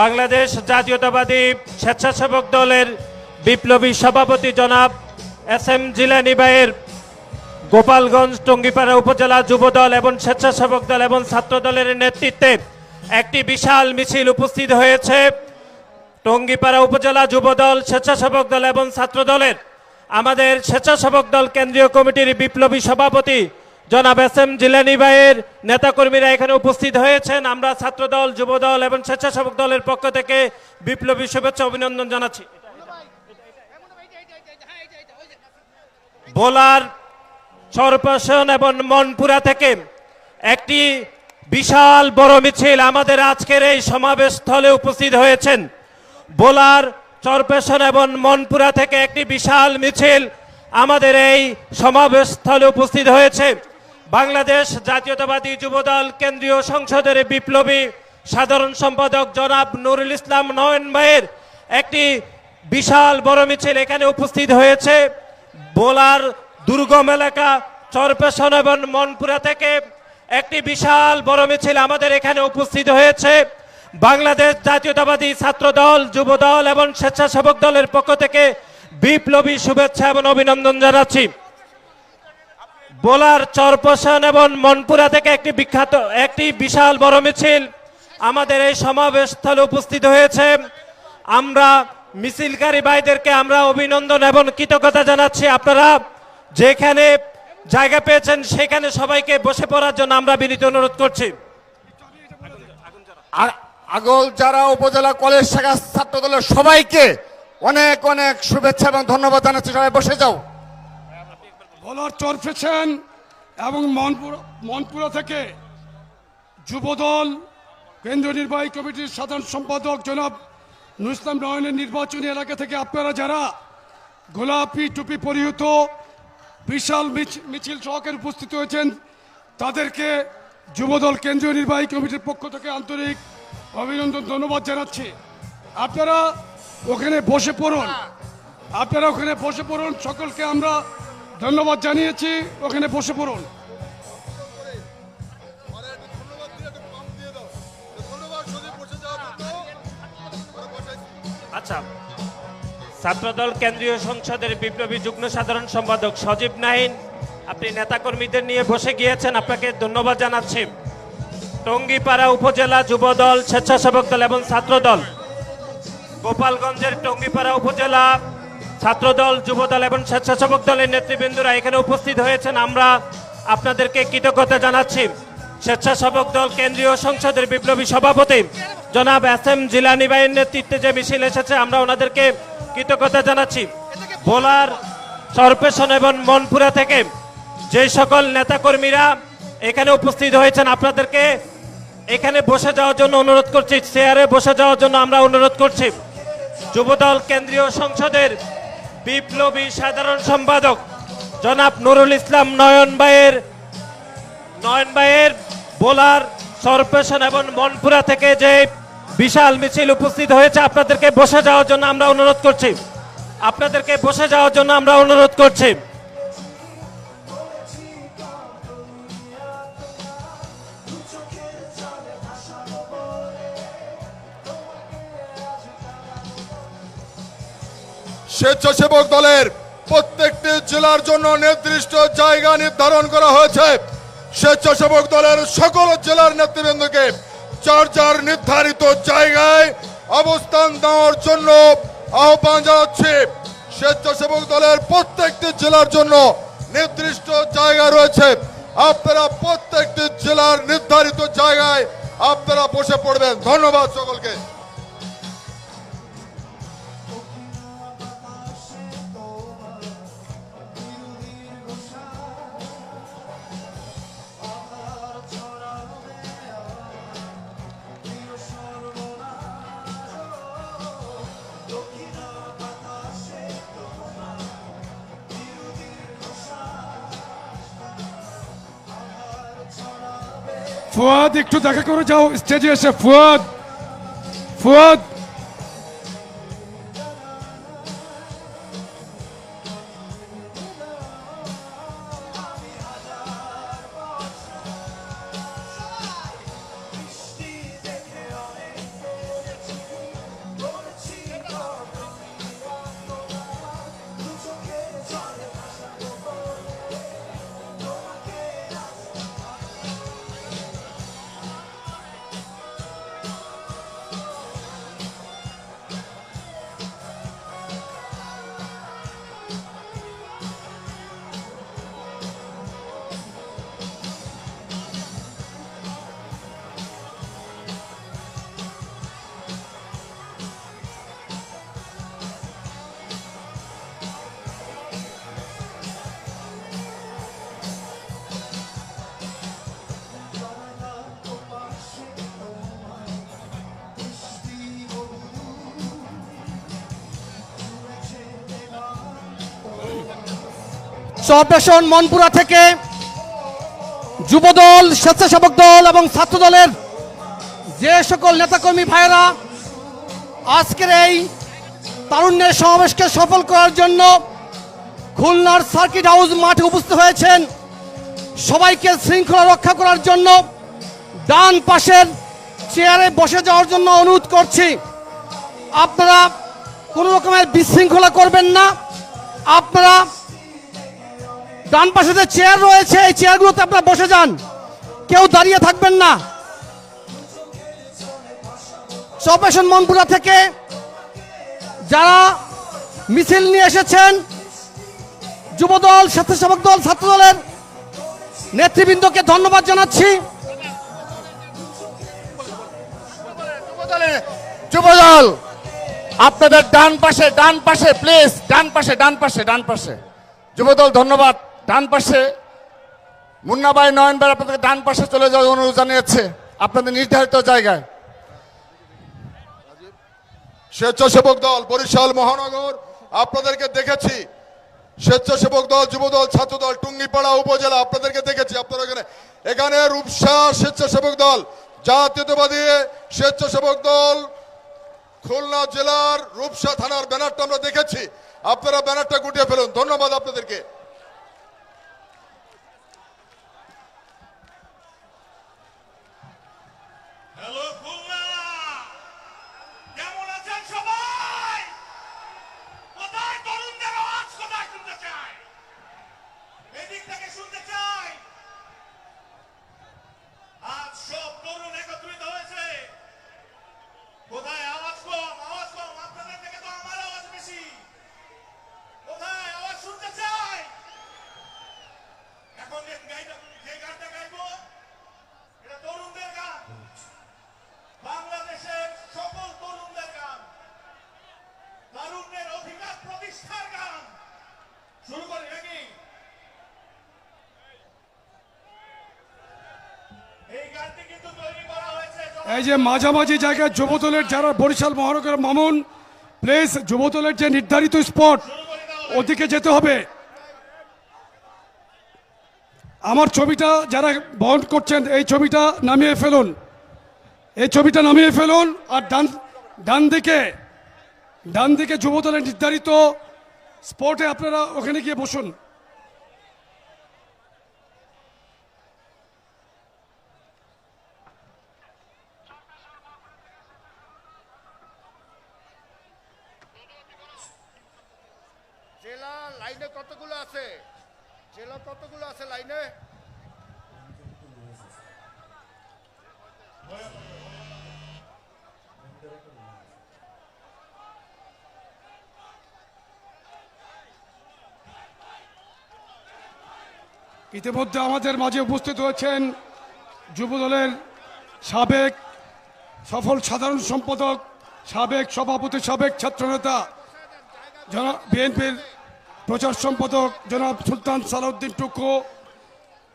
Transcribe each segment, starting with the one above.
বাংলাদেশ জাতীয়তাবাদী স্বেচ্ছাসেবক দলের বিপ্লবী সভাপতি জনাব এস এম জিলানি ভাইয়ের গোপালগঞ্জ টঙ্গিপাড়া উপজেলা যুবদল এবং স্বেচ্ছাসেবক দল এবং ছাত্র দলের নেতৃত্বে একটি বিশাল মিছিল উপস্থিত হয়েছে। টঙ্গিপাড়া উপজেলা যুবদল, স্বেচ্ছাসেবক দল এবং ছাত্র দলের আমাদের স্বেচ্ছাসেবক দল কেন্দ্রীয় কমিটির বিপ্লবী সভাপতি জনাব এস এম জিলানি ভাইয়ের নেতাকর্মীরা এখানে উপস্থিত হয়েছেন। আমরা ছাত্র দল যুবদল এবং স্বেচ্ছাসেবক দলের পক্ষ থেকে বিপ্লবী শুভেচ্ছা অভিনন্দন জানাচ্ছি। বোলার চরপাশন এবং মনপুরা থেকে একটি বিশাল বড় মিছিল আমাদের আজকের এই সমাবেশ স্থলে উপস্থিত হয়েছেন। বোলার চরপেশন এবং মনপুরা থেকে একটি বিশাল মিছিল আমাদের এই সমাবেশ স্থলে উপস্থিত হয়েছে। বাংলাদেশ জাতীয়তাবাদী যুবদল কেন্দ্রীয় সংসদের বিপ্লবী সাধারণ সম্পাদক জনাব নুরুল ইসলাম নয়ন ভাইয়ের একটি বিশাল বড় মিছিল এখানে উপস্থিত হয়েছে। বোলার দুর্গম এলাকা, চরপেশন এবং মনপুরা থেকে একটি বিশাল বড় মিছিল আমাদের এখানে উপস্থিত হয়েছে। বাংলাদেশ জাতীয়তাবাদী ছাত্র দল যুব দল এবং স্বেচ্ছাসেবক দলের পক্ষ থেকে বিপ্লবী শুভেচ্ছা এবং অভিনন্দন জানাচ্ছি। বোলার চরপেশন এবং মনপুরা থেকে একটি বিখ্যাত, একটি বিশাল বড় মিছিল আমাদের এই সমাবেশস্থলে উপস্থিত হয়েছে। আমরা মিছিলকারী ভাইদেরকে আমরা অভিনন্দন এবং কৃতজ্ঞতা জানাচ্ছি। আপনারা যেখানে জায়গা পেয়েছেন, সেখানে সবাইকে বসে পড়ার জন্য আমরা বিনীত অনুরোধ করছি। আগল যারা উপজেলা কলেজ শাখা ছাত্র দলের সবাইকে অনেক অনেক শুভেচ্ছা এবং ধন্যবাদ জানাচ্ছি। সবাই বসে যাও। ভোলার চরফেছেন এবং মনপুরা মনপুরা থেকে যুবদল, কেন্দ্রীয় নির্বাহী কমিটির সাধারণ সম্পাদক জনাব নুসলাম নয়নের নির্বাচনী এলাকা থেকে আপনারা যারা গোলাপি টুপি পরিহিত বিশাল মিছ- মিছিল সহকারে উপস্থিত হয়েছেন, তাদেরকে যুবদল কেন্দ্রীয় নির্বাহী কমিটির পক্ষ থেকে আন্তরিক অভিনন্দন, ধন্যবাদ জানাচ্ছি। আপনারা ওখানে বসে পড়ুন। আপনারা ওখানে বসে পড়ুন। সকলকে আমরা ধন্যবাদ জানিয়েছি, ওখানে বসে পড়ুন। আচ্ছা ছাত্রদল কেন্দ্রীয় সংসদের বিপ্লবী যুগ্ম সাধারণ সম্পাদক সজীব নাহিন, আপনি নেতাকর্মীদের নিয়ে বসে গিয়েছেন, আপনাকে ধন্যবাদ জানাচ্ছি। টঙ্গিপাড়া উপজেলা যুবদল, স্বেচ্ছাসেবক দল এবং ছাত্রদল। গোপালগঞ্জের টঙ্গিপাড়া উপজেলা ছাত্রদল, যুবদল এবং স্বেচ্ছাসেবক দলের নেতৃবৃন্দরা এখানে উপস্থিত হয়েছেন। আমরা আপনাদেরকে কৃতজ্ঞতা জানাচ্ছি। স্বেচ্ছাসেবক দল, কেন্দ্রীয় সংসদের বিপ্লবী সভাপতি জনাব এস এম জিলানি ভাইয়ের নেতৃত্বে যে মিছিল এসেছে, আমরা ওনাদেরকে কৃতজ্ঞতা জানাচ্ছি। বোলার সরপেশন এবং মনপুরা থেকে যে সকল নেতাকর্মীরা এখানে উপস্থিত হয়েছেন, আপনাদেরকে এখানে বসে যাওয়ার জন্য অনুরোধ করছি, চেয়ারে বসে যাওয়ার জন্য আমরা অনুরোধ করছি। যুবদল, কেন্দ্রীয় সংসদের বিপ্লবী সাধারণ সম্পাদক জনাব নুরুল ইসলাম নয়ন ভাইয়ের নয়ন ভাইয়ের বোলার সরপেশন এবং মনপুরা থেকে যে বিশাল মিছিল উপস্থিত হয়েছে, আপনাদেরকে বসে যাওয়ার জন্য আমরা অনুরোধ করছি। আপনাদেরকে বসে যাওয়ার জন্য আমরা অনুরোধ করছি। স্বেচ্ছাসেবক দলের প্রত্যেকটি জেলার জন্য নির্দিষ্ট জায়গা নির্ধারণ করা হয়েছে। স্বেচ্ছাসেবক দলের সকল জেলার নেতৃবৃন্দকে চার চার নির্ধারিত জায়গায় অবস্থান দেওয়ার জন্য আহ্বান জানাচ্ছি। স্বেচ্ছাসেবক দলের প্রত্যেকটি জেলার জন্য নির্দিষ্ট জায়গা রয়েছে। আপনারা প্রত্যেকটি জেলার নির্ধারিত জায়গায় আপনারা বসে পড়বেন। ধন্যবাদ সকলকে। ফুয়াদ একটু দেখা করে যাও। স্টেজে এসে ফুয়াদ ফুয়াদ। চরপেশন মনপুরা থেকে যুবদল, স্বেচ্ছাসেবক দল এবং ছাত্র দলের যে সকল নেতাকর্মী ভাইয়েরা আজকের এই তারুণ্যের সমাবেশকে সফল করার জন্য খুলনার সার্কিট হাউস মাঠে উপস্থিত হয়েছেন। সবাইকে শৃঙ্খলা রক্ষা করার জন্য ডান পাশের চেয়ারে বসে যাওয়ার জন্য অনুরোধ করছি। আপনারা কোনো রকমের বিশৃঙ্খলা করবেন না। আপনারা ডান পাশে যে চেয়ার রয়েছে, এই চেয়ারগুলোতে আপনারা বসে যান। কেউ দাঁড়িয়ে থাকবেন না। চপেশন মনপুরা থেকে যারা মিছিল নিয়ে এসেছেন, যুবদল, স্বেচ্ছাসেবক দল ছাত্র দলের নেতৃবৃন্দকে ধন্যবাদ জানাচ্ছি। যুবদল আপনাদের ডান পাশে ডান পাশে প্লিজ ডান পাশে ডান পাশে ডান পাশে। যুবদল, ধন্যবাদ। ডান পাশে মুন্নাবাই নয়ন ভাই আপনাদের ডান পাশে চলে যাওয়ার অনুরোধ জানিয়েছে আপনাদের নির্ধারিত জায়গায়। স্বেচ্ছাসেবক দল, বরিশাল মহানগর, আপনাদেরকে দেখেছি। স্বেচ্ছাসেবক দল, যুবদল, ছাত্রদল, টুঙ্গিপাড়া উপজেলা, আপনাদেরকে দেখেছি। আপনারা এখানে এখানে রূপসা স্বেচ্ছাসেবক দল, জাতীয়তাবাদী স্বেচ্ছাসেবক দল, খুলনা জেলার রূপসা থানার ব্যানারটা আমরা দেখেছি। আপনারা ব্যানারটা গুটিয়ে ফেলুন। ধন্যবাদ আপনাদেরকে। Hello, এই যে মাঝামাঝি জায়গায় যুবদলের যারা বরিশাল মহানগর মামুন প্লেস যুবদলের যে নির্ধারিত স্পট ওদিকে যেতে হবে। আমার ছবিটা যারা বহন করছেন, এই ছবিটা নামিয়ে ফেলুন। এই ছবিটা নামিয়ে ফেলুন আর ডান ডান দিকে ডান দিকে যুবদলের নির্ধারিত স্পটে আপনারা ওখানে গিয়ে বসুন। লাইনে কতগুলো আছে? জেলা কতগুলো আছে লাইনে? ইতিমধ্যে আমাদের মাঝে উপস্থিত হয়েছেন যুবদলের সাবেক সফল সাধারণ সম্পাদক, সাবেক সভাপতি, সাবেক ছাত্রনেতা জনাব বিএনপির প্রচার সম্পাদক জনাব সুলতান সালাউদ্দিন টুকু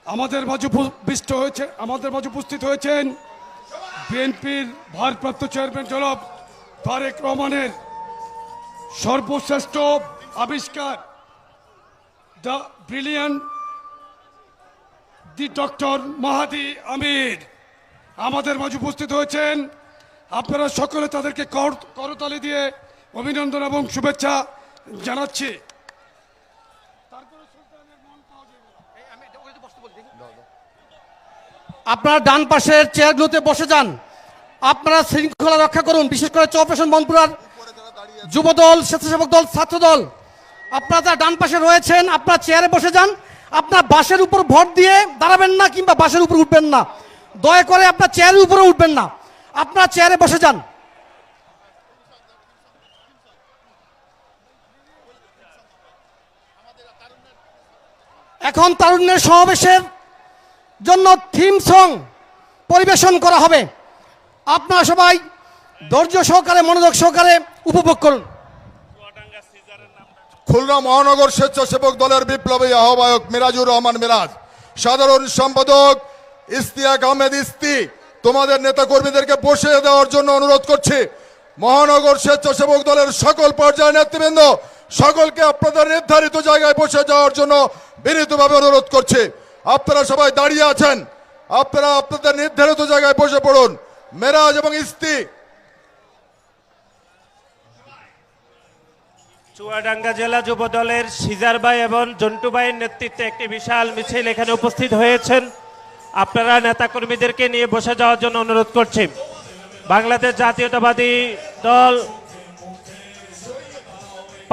আমাদের মাঝে উপবিষ্ট হয়েছে, আমাদের মাঝে উপস্থিত হয়েছেন বিএনপির ভারপ্রাপ্ত চেয়ারম্যান জনাব তারেক রহমানের সর্বশ্রেষ্ঠ আবিষ্কার, the brilliant, the doctor Mahadi Amir আমাদের মাঝে উপস্থিত হয়েছেন। আপনারা সকলে তাদেরকে কর- করতালি দিয়ে অভিনন্দন এবং শুভেচ্ছা জানাচ্ছি। আপনারা ডান পাশের চেয়ারগুলোতে বসে যান। আপনারা শৃঙ্খলা রক্ষা করুন বিশেষ করে চরপেশন মনপুরার যুবদল স্বেচ্ছাসেবক দল ছাত্র দল আপনারা যারা ডান পাশে রয়েছেন আপনারা চেয়ারে বসে যান। আপনার বাসের উপর ভর দিয়ে দাঁড়াবেন না কিংবা বাসের উপর উঠবেন না। দয়া করে আপনার চেয়ারের উপরে উঠবেন না। আপনার চেয়ারে বসে যান। এখন তারুণ্যের সমাবেশের জন্য থিম সং পরিবেশন করা হবে। আপনারা সবাই ধৈর্য সহকারে, মনোযোগ সহকারে উপভোগ করুন। খুলনা মহানগর স্বেচ্ছাসেবক দলের বিপ্লবী আহ্বায়ক মিরাজুর রহমান মিরাজ, সাধারণ সম্পাদক ইস্তিয়াক আহমেদ ইস্তি, তোমাদের নেতা কর্মীদেরকে বসিয়ে দেওয়ার জন্য অনুরোধ করছি। মহানগর স্বেচ্ছাসেবক দলের সকল পর্যায়ের নেতৃবৃন্দ সকলকে আপনাদের নির্ধারিত জায়গায় বসে যাওয়ার জন্য বিনীতভাবে অনুরোধ করছি। আপনারা সবাই দাঁড়িয়ে আছেন। আপনারা আপনাদের নির্ধারিত জায়গায় বসে পড়ুন। মেরাজ এবং ইস্তি। চুয়াডাঙ্গা জেলা যুব দলের সিজার ভাই এবং জন্টু ভাইয়ের নেতৃত্বে একটি বিশাল মিছিল এখানে উপস্থিত হয়েছেন। আপনারা নেতাকর্মীদেরকে নিয়ে বসে যাওয়ার জন্য অনুরোধ করছি। বাংলাদেশ জাতীয়তাবাদী দল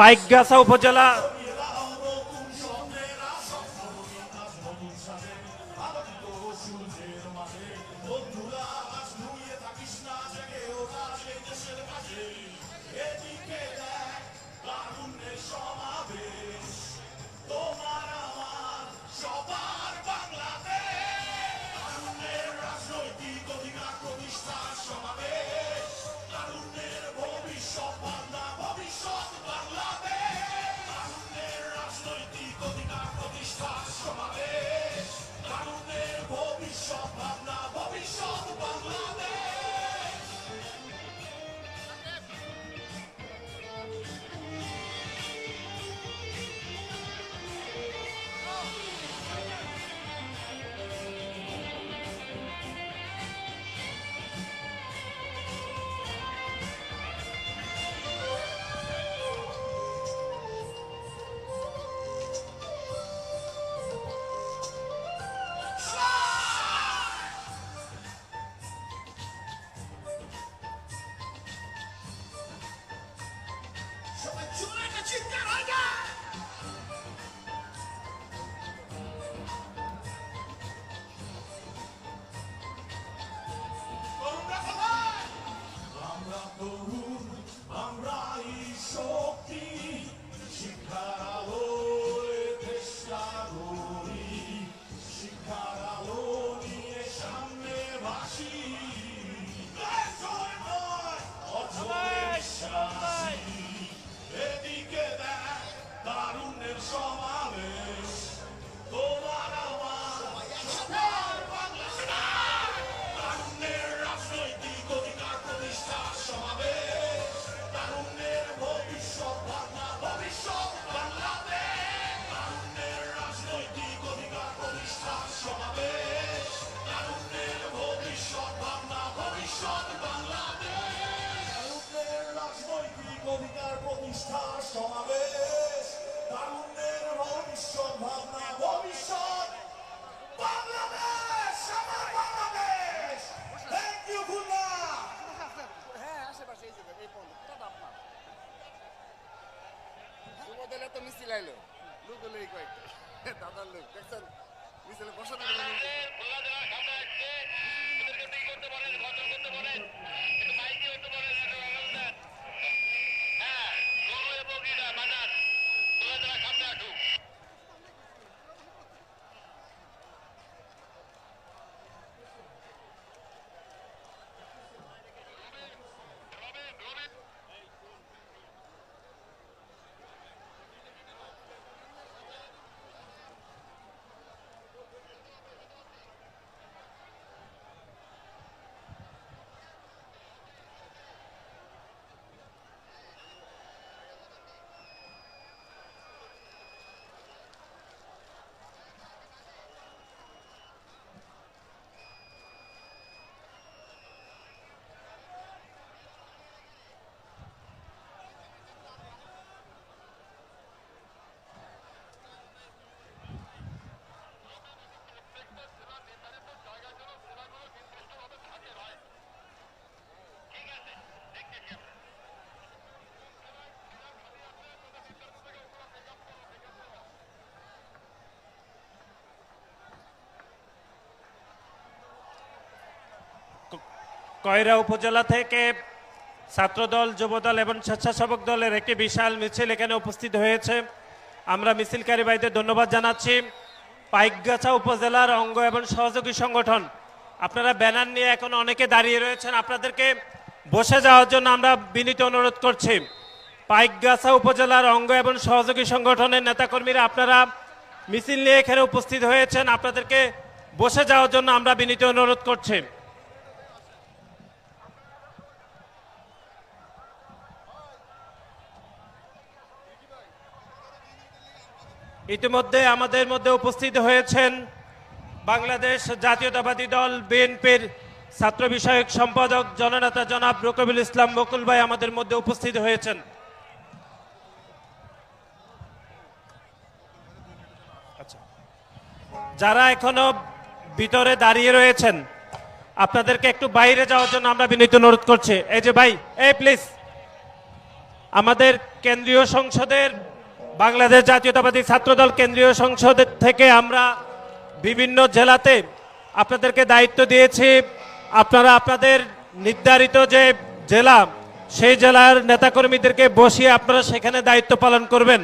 পাইকগাছা উপজেলা। stars, come on. কয়রা উপজেলা থেকে ছাত্রদল, যুবদল এবং স্বেচ্ছাসেবক দলের একটি বিশাল মিছিল এখানে উপস্থিত হয়েছে। আমরা মিছিলকারী ভাইদের ধন্যবাদ জানাচ্ছি। পাইকগাছা উপজেলার অঙ্গ এবং সহযোগী সংগঠন, আপনারা ব্যানার নিয়ে এখন অনেকে দাঁড়িয়ে রয়েছেন, আপনাদেরকে বসে যাওয়ার জন্য আমরা বিনীত অনুরোধ করছি। পাইকগাছা উপজেলার অঙ্গ এবং সহযোগী সংগঠনের নেতাকর্মীরা, আপনারা মিছিল নিয়ে এখানে উপস্থিত হয়েছেন, আপনাদেরকে বসে যাওয়ার জন্য আমরা বিনীত অনুরোধ করছি। ইতিমধ্যে আমাদের মধ্যে উপস্থিত হয়েছেন বাংলাদেশ জাতীয়তাবাদী দল, বিএনপির ছাত্র বিষয়ক সম্পাদক জননেতা জনাব রকবুল ইসলাম বকুল ভাই আমাদের মধ্যে উপস্থিত হয়েছেন আচ্ছা। যারা এখনও ভিতরে দাঁড়িয়ে রয়েছেন, আপনাদেরকে একটু বাইরে যাওয়ার জন্য আমরা বিনীত অনুরোধ করছি এই যে ভাই, এই প্লিজ আমাদের কেন্দ্রীয় সংসদের বাংলাদেশ জাতীয়তাবাদী ছাত্রদল কেন্দ্রীয় সংসদের থেকে আমরা বিভিন্ন জেলাতে আপনাদেরকে দায়িত্ব দিয়েছি। আপনারা আপনাদের নির্ধারিত যে জেলা, সেই জেলার নেতাকর্মীদেরকে বসিয়ে আপনারা সেখানে দায়িত্ব পালন করবেন।